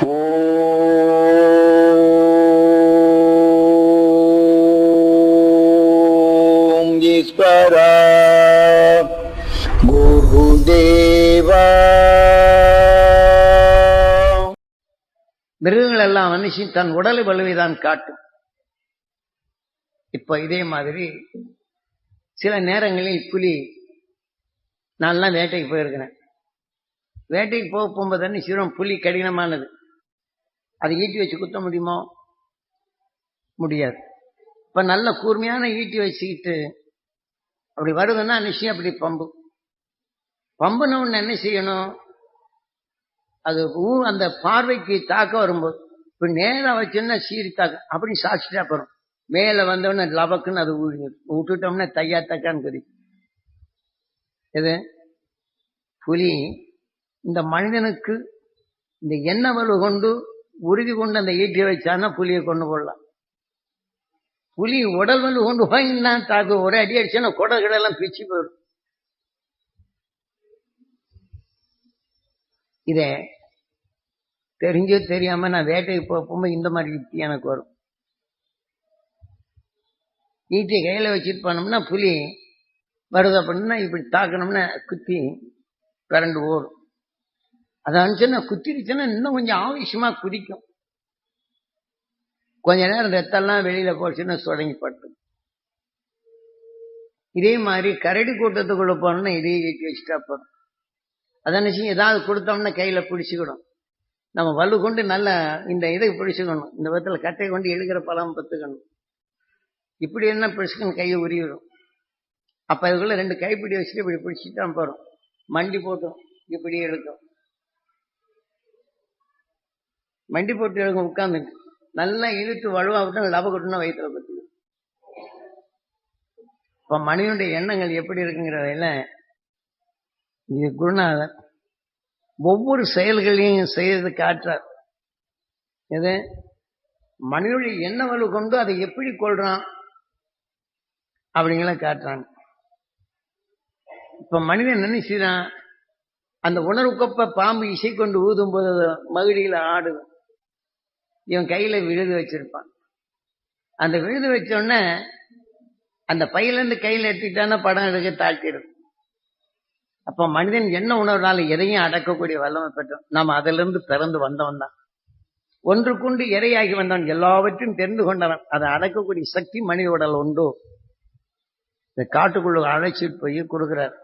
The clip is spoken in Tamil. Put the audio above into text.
ஓம் ஈஸ்வரா. குருதேவா. மிருகங்கள் எல்லாம் மனுஷி தன் உடல் வலுவை தான் காட்டும். இப்ப இதே மாதிரி சில நேரங்களில் புலி நான்லாம் வேட்டைக்கு போயிருக்கிறேன். வேட்டைக்கு போக போகும்போது என்ன புலி கடினமானது. அதை ஈட்டி வச்சு குத்த முடியுமோ? முடியாது. இப்போ நல்ல கூர்மையான ஈட்டி வச்சுக்கிட்டு அப்படி வருதுன்னா நிச்சயம் அப்படி பம்பு. பம்புன என்ன செய்யணும்? அது ஊ- அந்த பார்வைக்கு தாக்க வரும்போது இப்போ நேரா வச்சுன்னா சீரி தாக்க அப்படி சாட்சிட்டா போகிறோம் மேல வந்தவொடனே லவக்குன்னு அது ஊழிடும் விட்டுட்டோம்னா தையா தக்கான்னு குதிக்கும் இது புலி. இந்த மனிதனுக்கு இந்த எண்ணெய் வலு கொண்டு உறுதி கொண்டு அந்த ஈட்டியை வச்சான்னா புலியை கொண்டு போடலாம். புலி உடல் வந்து கொண்டு வாங்கினா தாக்கு ஒரே அடி அடிச்சுன்னா கொடை கிடெல்லாம் பிச்சு போயிடும். இத தெரிஞ்சோ தெரியாம நான் வேட்டைக்கு போகும்போது இந்த மாதிரி யுக்தி எனக்கு வரும். ஈட்டியை கையில வச்சுட்டு போனோம்னா புலி வருது அப்படின்னா இப்படி தாக்கணும்னா குத்தி பிறண்டு ஓடும். அதை அனுப்பிச்சுன்னா குத்திருச்சுன்னா இன்னும் கொஞ்சம் ஆவேசமா குதிக்கும். கொஞ்ச நேரம் ரத்தம்லாம் வெளியில போச்சுன்னா சுடங்கி பட்டு இதே மாதிரி கரடி கூட்டத்துக்குள்ள போனோம்னா இதே ஈட்டி வச்சுட்டா போதும். அதை நினைச்சு ஏதாவது கொடுத்தோம்னா கையில பிடிச்சிக்கிடும். நம்ம வலு கொண்டு நல்லா இந்த இதை பிடிச்சுக்கணும். இந்த விதத்துல கட்டை கொண்டு எழுகிற பழம் பத்துக்கணும். இப்படி என்ன பிடிச்சுக்கணும்? கையை உரிவிடும். அப்ப அதுக்குள்ள ரெண்டு கைப்பிடி வச்சுட்டு இப்படி பிடிச்சிட்டு தான் போறோம். மண்டி போட்டோம். இப்படி எடுக்கும் மண்டி போட்டு எழுங்க உட்கார்ந்துட்டு நல்லா இழுத்து வலுவா விட்டு லப கொட்டுனா வயிற்றுல பத்தி இப்ப மனிதனுடைய எண்ணங்கள் எப்படி இருக்குங்கிறதையில இது குருநாதர் ஒவ்வொரு செயல்களையும் செய்யறது காட்டுறார். எது? மனிதனுடைய என்ன வலு கொண்டு அதை எப்படி கொள்றான் அப்படிங்கிற காட்டுறாங்க. இப்ப மனிதன் நினைச்சுதான் அந்த உணர்வுக்கப்ப பாம்பு இசை கொண்டு ஊதும் போது மகிழியில ஆடுது. இவன் கையில விழுது வச்சிருப்பான். அந்த விழுது வச்ச உடனே அந்த பையில இருந்து கையில எடுத்துக்கிட்டான்னா படம் எடுக்க தாழ்த்திடும் அப்ப மனிதன் என்ன உணர்வுனாலும் எதையும் அடக்கக்கூடிய வல்லமை பெற்றோம். நாம அதிலிருந்து பிறந்து வந்தவன் தான். ஒன்றுக்குண்டு இரையாகி வந்தவன். எல்லாவற்றையும் தெரிந்து கொண்டவன். அதை அடக்கக்கூடிய சக்தி மனித உடல் உண்டு. இந்த காட்டுக்குள்ள அழைச்சிட்டு போய் கொடுக்குறார்.